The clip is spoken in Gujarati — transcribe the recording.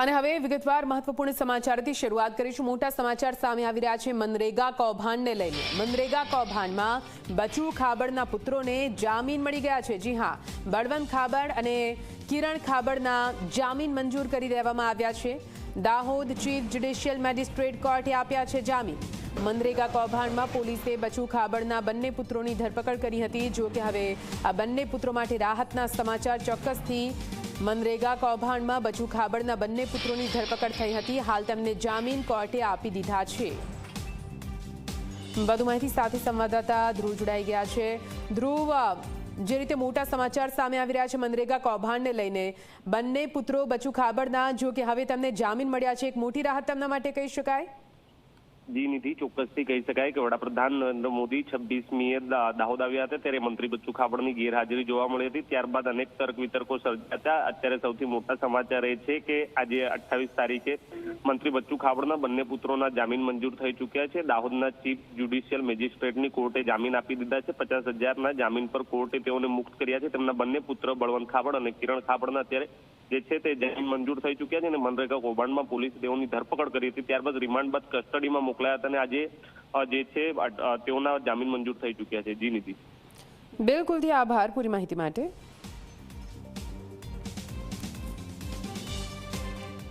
અને હવે વિગતવાર મહત્વપૂર્ણ સમાચારથી શરૂઆત કરીશું. મોટા સમાચાર સામે આવી રહ્યા છે મનરેગા કૌભાંડને લઈને. મનરેગા કૌભાંડમાં બચુ ખાબડના પુત્રોને જામીન મળી ગયા છે. જી હા, બળવંત ખાબડ અને કિરણ ખાબડના જામીન મંજૂર કરી દેવામાં આવ્યા છે. દાહોદ ચીફ જ્યુડિશિયલ મેજિસ્ટ્રેટ કોર્ટે આપ્યા છે જામીન. મનરેગા કૌભાંડમાં પોલીસે બચુ ખાબડના બંને પુત્રોની ધરપકડ કરી હતી. જો કે હવે આ બંને પુત્રો માટે રાહતના સમાચાર ચોક્કસથી મનરેગા કૌભાંડમાં બચુ ખાબડના બંને પુત્રોની ધરપકડ થઈ હતી. હાલ તેમને જામીન કોર્ટે આપી દીધા છે. વધુ માહિતી સાથે સંવાદદાતા ધ્રુવ જોડાઈ ગયા છે. ધ્રુવ, જે રીતે મોટા સમાચાર સામે આવી રહ્યા છે, મનરેગા કૌભાંડને લઈને બંને પુત્રો બચુ ખાબડના, જો કે હવે તેમને જામીન મળ્યા છે. એક મોટી રાહત તેમના માટે કહી શકાય. જી નિધિ, ચોક્કસથી કહી શકાય કે વડાપ્રધાન નરેન્દ્ર મોદી છવ્વીસમીએ દાહોદ આવ્યા હતા ત્યારે મંત્રી બચ્ચુ ખાબડની ગેરહાજરી જોવા મળી હતી. ત્યારબાદ અનેક તર્ક વિતર્કો સર્જાયા હતા. અત્યારે સૌથી મોટા સમાચાર એ છે કે આજે અઠ્ઠાવીસ તારીખે મંત્રી બચ્ચુ ખાબડના બંને પુત્રોના જામીન મંજૂર થઈ ચૂક્યા છે. દાહોદના ચીફ જ્યુડિશિયલ મેજિસ્ટ્રેટની કોર્ટે જામીન આપી દીધા છે. પચાસ હજારના જામીન પર કોર્ટે તેઓને મુક્ત કર્યા છે. તેમના બંને પુત્ર બળવંત ખાબડ અને કિરણ ખાબડના અત્યારે જે છે તે જામીન મંજૂર થઈ ચૂક્યા છે અને મનરેગા કૌભાંડમાં પોલીસે તેઓની ધરપકડ કરી હતી, ત્યારબાદ રિમાન્ડ બાદ કસ્ટડીમાં મોકલાયા હતા અને આજે જે છે તેઓના જામીન મંજૂર થઈ ચૂક્યા છે. જી નિધિ. બિલકુલથી આભાર પૂરી માહિતી માટે.